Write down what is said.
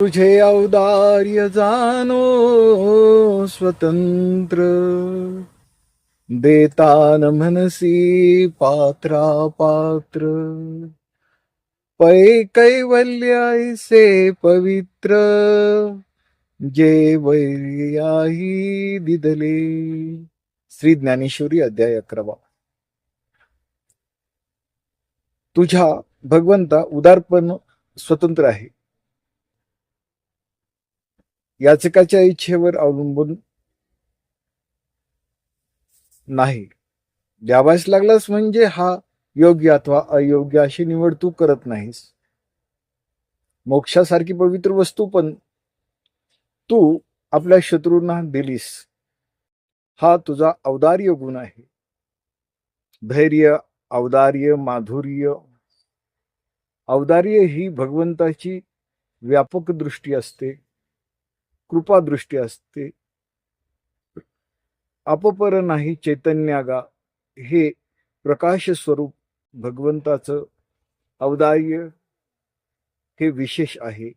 तुझे औदार्य जानो स्वतंत्र. देतान मनसी पात्रा पात्र. पै कैवल्यायसे पवित्र जे वैर्याही दिदले. श्री ज्ञानेश्वरी अध्याय अकरावा. तुझ्या भगवंता उदारपण स्वतंत्र आहे. याचकाच्या इच्छेवर अवलंबून नाही. द्यावास लागलास म्हणजे हा योग्य अथवा अयोग्य अशी निवड तू करत नाहीस. मोक्षासारखी पवित्र वस्तू पण तू आपल्या शत्रूंना दिलीस. हा तुझा औदार्य गुण आहे. धैर्य औदार्य माधुर्य. औदार्य ही भगवंताची व्यापक दृष्टी असते. कृपादृष्टी असते. अपपर नाही चैतन्यागा हे प्रकाश स्वरूप भगवंताचं औदार्य हे विशेष आहे.